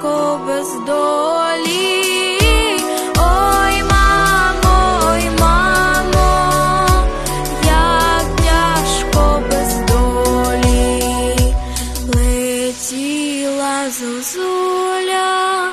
далеко без долі. Ой, як тяжко без долі летіла зозуля.